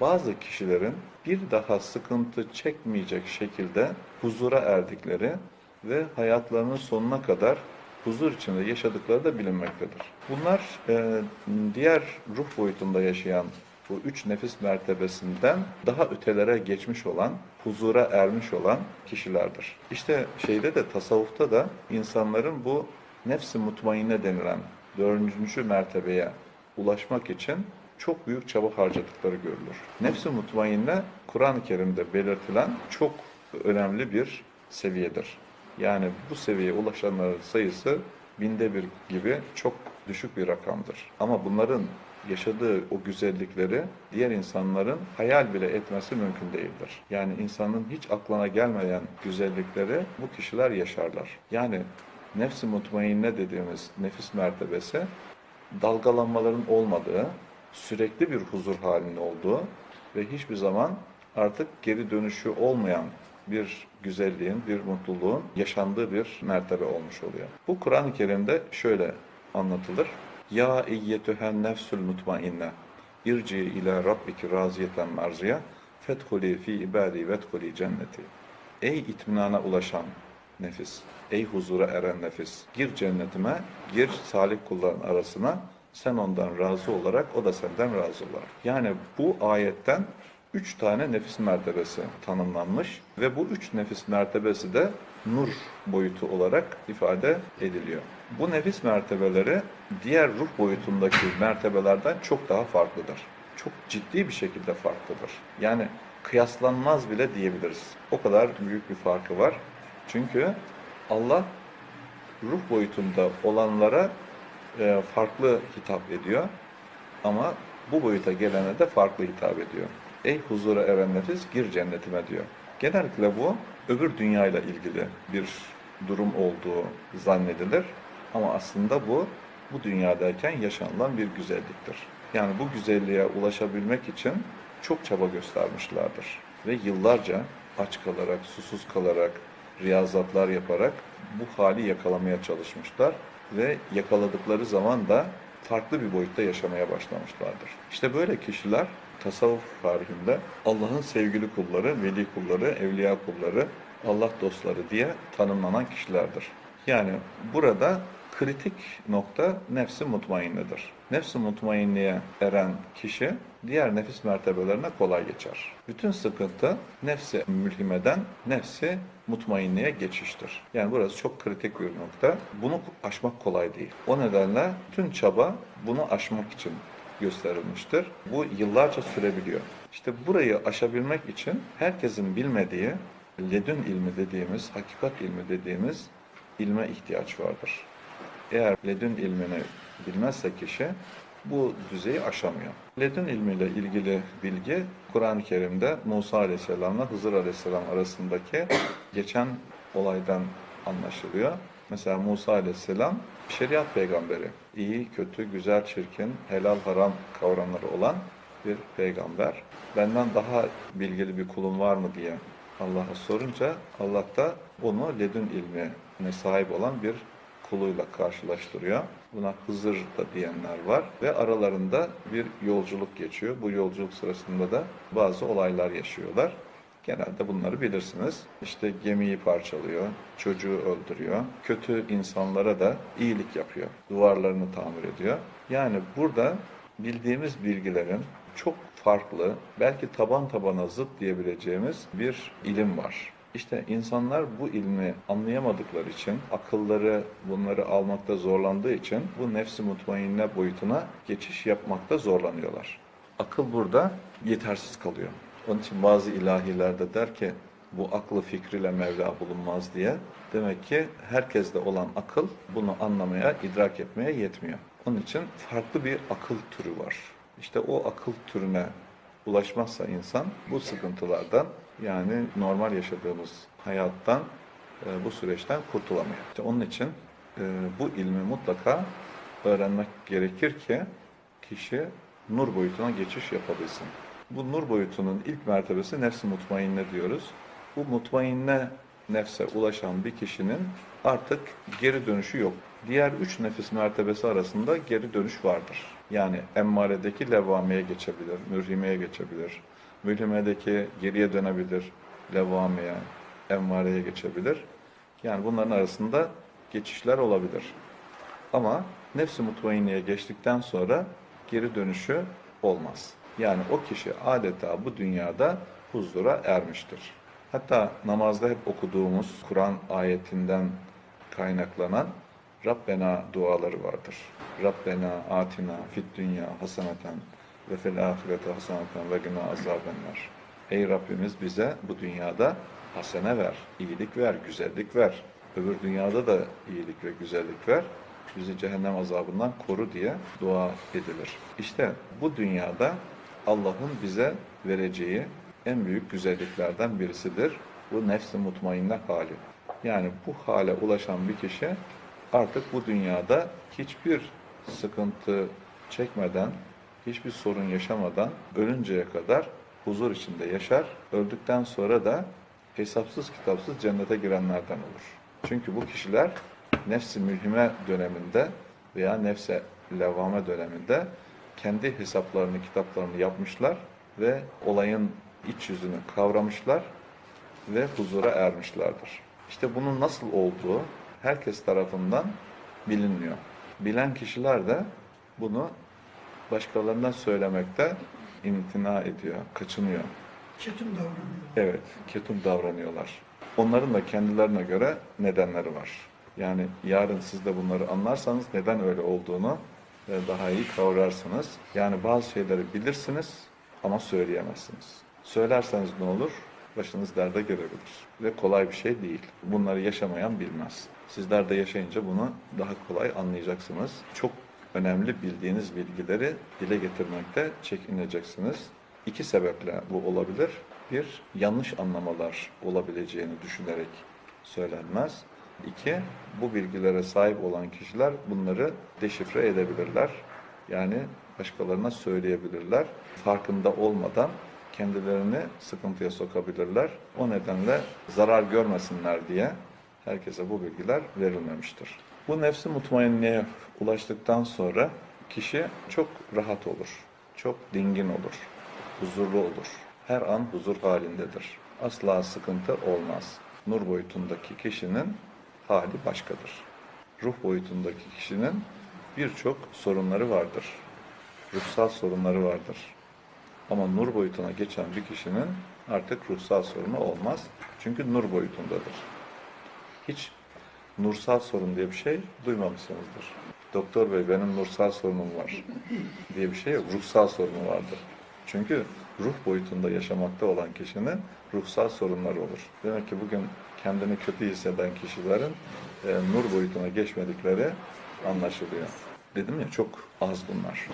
bazı kişilerin bir daha sıkıntı çekmeyecek şekilde huzura erdikleri ve hayatlarının sonuna kadar huzur içinde yaşadıkları da bilinmektedir. Bunlar e, diğer ruh boyutunda yaşayan bu üç nefis mertebesinden daha ötelere geçmiş olan, huzura ermiş olan kişilerdir. İşte şeyde de tasavvufta da insanların bu nefsi mutmainne denilen dördüncü mertebeye ulaşmak için çok büyük çaba harcadıkları görülür. Nefsi mutmainne Kur'an-ı Kerim'de belirtilen çok önemli bir seviyedir. Yani bu seviyeye ulaşanların sayısı binde bir gibi çok düşük bir rakamdır. Ama bunların yaşadığı o güzellikleri diğer insanların hayal bile etmesi mümkün değildir. Yani insanın hiç aklına gelmeyen güzellikleri bu kişiler yaşarlar. Yani nefsi mutmainne dediğimiz nefis mertebesi dalgalanmaların olmadığı, sürekli bir huzur halinde olduğu ve hiçbir zaman artık geri dönüşü olmayan bir güzelliğin, bir mutluluğun yaşandığı bir mertebe olmuş oluyor. Bu Kur'an-ı Kerim'de şöyle anlatılır. Ya eyyetühen nefsül mutmainne irci ila rabbiki raziyeten merziye fethuli fi ibadi vethuli cenneti. Ey itminana ulaşan nefis, ey huzura eren nefis, gir cennetime, gir salih kulların arasına, sen ondan razı olarak, o da senden razı olarak. Yani bu ayetten üç tane nefis mertebesi tanımlanmış ve bu üç nefis mertebesi de nur boyutu olarak ifade ediliyor. Bu nefis mertebeleri diğer ruh boyutundaki mertebelerden çok daha farklıdır. Çok ciddi bir şekilde farklıdır. Yani kıyaslanmaz bile diyebiliriz. O kadar büyük bir farkı var. Çünkü Allah ruh boyutunda olanlara e, farklı hitap ediyor ama bu boyuta gelene de farklı hitap ediyor. Ey huzura eren nefis gir cennetime diyor. Genellikle bu öbür dünyayla ilgili bir durum olduğu zannedilir. Ama aslında bu bu dünyadayken yaşanılan bir güzelliktir. Yani bu güzelliğe ulaşabilmek için çok çaba göstermişlerdir. Ve yıllarca aç kalarak, susuz kalarak, riyazatlar yaparak bu hali yakalamaya çalışmışlar. Ve yakaladıkları zaman da farklı bir boyutta yaşamaya başlamışlardır. İşte böyle kişiler tasavvuf tarihinde Allah'ın sevgili kulları, veli kulları, evliya kulları, Allah dostları diye tanımlanan kişilerdir. Yani burada kritik nokta nefsi mutmainnedir. Nefsi mutmainliğe eren kişi diğer nefis mertebelerine kolay geçer. Bütün sıkıntı nefsi mülhimeden nefsi mutmainliğe geçiştir. Yani burası çok kritik bir nokta. Bunu aşmak kolay değil. O nedenle tüm çaba bunu aşmak için gösterilmiştir. Bu yıllarca sürebiliyor. İşte burayı aşabilmek için herkesin bilmediği ledün ilmi dediğimiz, hakikat ilmi dediğimiz ilme ihtiyaç vardır. Eğer ledün ilmini bilmezse kişi bu düzeyi aşamıyor. Ledün ilmiyle ilgili bilgi Kur'an-ı Kerim'de Musa Aleyhisselam'la Hızır Aleyhisselam arasındaki geçen olaydan anlaşılıyor. Mesela Musa Aleyhisselam şeriat peygamberi. İyi, kötü, güzel, çirkin, helal, haram kavramları olan bir peygamber. Benden daha bilgili bir kulum var mı diye Allah'a sorunca Allah da onu ledün ilmine sahip olan bir kuluyla karşılaştırıyor. Buna Hızır da diyenler var ve aralarında bir yolculuk geçiyor. Bu yolculuk sırasında da bazı olaylar yaşıyorlar. Genelde bunları bilirsiniz. İşte gemiyi parçalıyor, çocuğu öldürüyor, kötü insanlara da iyilik yapıyor, duvarlarını tamir ediyor. Yani burada bildiğimiz bilgilerin çok farklı, belki taban tabana zıt diyebileceğimiz bir ilim var. İşte insanlar bu ilmi anlayamadıkları için, akılları bunları almakta zorlandığı için bu nefsi mutmainne boyutuna geçiş yapmakta zorlanıyorlar. Akıl burada yetersiz kalıyor. Onun için bazı ilahilerde der ki bu aklı fikriyle Mevla bulunmaz diye. Demek ki herkeste olan akıl bunu anlamaya, idrak etmeye yetmiyor. Onun için farklı bir akıl türü var. İşte o akıl türüne ulaşmazsa insan bu sıkıntılardan yani normal yaşadığımız hayattan e, bu süreçten kurtulamıyor. İşte onun için e, bu ilmi mutlaka öğrenmek gerekir ki kişi nur boyutuna geçiş yapabilsin. Bu nur boyutunun ilk mertebesi nefs-i mutmainne diyoruz. Bu mutmainne nefse ulaşan bir kişinin artık geri dönüşü yok. Diğer üç nefis mertebesi arasında geri dönüş vardır. Yani emmaredeki levvameye geçebilir, mürhimeye geçebilir. Mülhimedeki geriye dönebilir, levvameye, emmareye geçebilir. Yani bunların arasında geçişler olabilir. Ama nefsi mutmainneye geçtikten sonra geri dönüşü olmaz. Yani o kişi adeta bu dünyada huzura ermiştir. Hatta namazda hep okuduğumuz Kur'an ayetinden kaynaklanan Rabbena duaları vardır. Rabbena atina fid dünya haseneten ve fil ahirete haseneten ve gına azabenler. Ey Rabbimiz bize bu dünyada hasene ver, iyilik ver, güzellik ver. Öbür dünyada da iyilik ve güzellik ver. Bizi cehennem azabından koru diye dua edilir. İşte bu dünyada Allah'ın bize vereceği en büyük güzelliklerden birisidir. Bu nefs-i mutmainne hali. Yani bu hale ulaşan bir kişi artık bu dünyada hiçbir sıkıntı çekmeden, hiçbir sorun yaşamadan ölünceye kadar huzur içinde yaşar. Öldükten sonra da hesapsız kitapsız cennete girenlerden olur. Çünkü bu kişiler nefsi mülhime döneminde veya nefse levvame döneminde kendi hesaplarını, kitaplarını yapmışlar ve olayın iç yüzünü kavramışlar ve huzura ermişlerdir. İşte bunun nasıl olduğu herkes tarafından bilinmiyor. Bilen kişiler de bunu başkalarına söylemekte imtina ediyor, kaçınıyor. Ketum davranıyor. Evet, ketum davranıyorlar. Onların da kendilerine göre nedenleri var. Yani yarın siz de bunları anlarsanız neden öyle olduğunu e, daha iyi kavrarsınız. Yani bazı şeyleri bilirsiniz ama söyleyemezsiniz. Söylerseniz ne olur? Başınız derde girebilir. Ve kolay bir şey değil. Bunları yaşamayan bilmez. Sizler de yaşayınca bunu daha kolay anlayacaksınız. Çok önemli bildiğiniz bilgileri dile getirmekte çekineceksiniz. İki sebeple bu olabilir. Bir, yanlış anlamalar olabileceğini düşünerek söylenmez. İki, bu bilgilere sahip olan kişiler bunları deşifre edebilirler. Yani başkalarına söyleyebilirler. Farkında olmadan kendilerini sıkıntıya sokabilirler. O nedenle zarar görmesinler diye herkese bu bilgiler verilmemiştir. Bu nefsi mutmainneye ulaştıktan sonra kişi çok rahat olur, çok dingin olur, huzurlu olur. Her an huzur halindedir. Asla sıkıntı olmaz. Nur boyutundaki kişinin hali başkadır. Ruh boyutundaki kişinin birçok sorunları vardır. Ruhsal sorunları vardır. Ama nur boyutuna geçen bir kişinin artık ruhsal sorunu olmaz. Çünkü nur boyutundadır. Hiç nursal sorun diye bir şey duymamışsınızdır. Doktor bey benim nursal sorunum var diye bir şey yok. Ruhsal sorunu vardır. Çünkü ruh boyutunda yaşamakta olan kişinin ruhsal sorunları olur. Demek ki bugün kendini kötü hisseden kişilerin e, nur boyutuna geçmedikleri anlaşılıyor. Dedim ya çok az bunlar.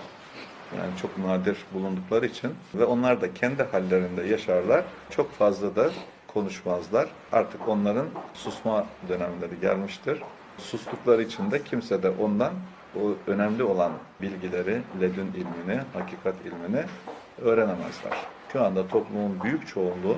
Yani çok nadir bulundukları için ve onlar da kendi hallerinde yaşarlar. Çok fazla da konuşmazlar. Artık onların susma dönemleri gelmiştir. Sustukları için de kimse de ondan o önemli olan bilgileri, ledün ilmini, hakikat ilmini öğrenemezler. Şu anda toplumun büyük çoğunluğu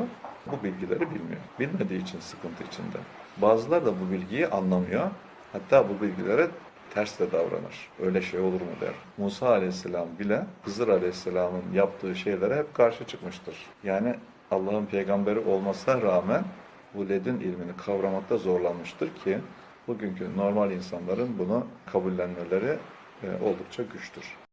bu bilgileri bilmiyor. Bilmediği için sıkıntı içinde. Bazıları da bu bilgiyi anlamıyor. Hatta bu bilgilere ters de davranır. Öyle şey olur mu der. Musa aleyhisselam bile Hızır aleyhisselamın yaptığı şeylere hep karşı çıkmıştır. Yani Allah'ın peygamberi olmasına rağmen bu ledün ilmini kavramakta zorlanmıştır ki bugünkü normal insanların bunu kabullenmeleri e, oldukça güçtür.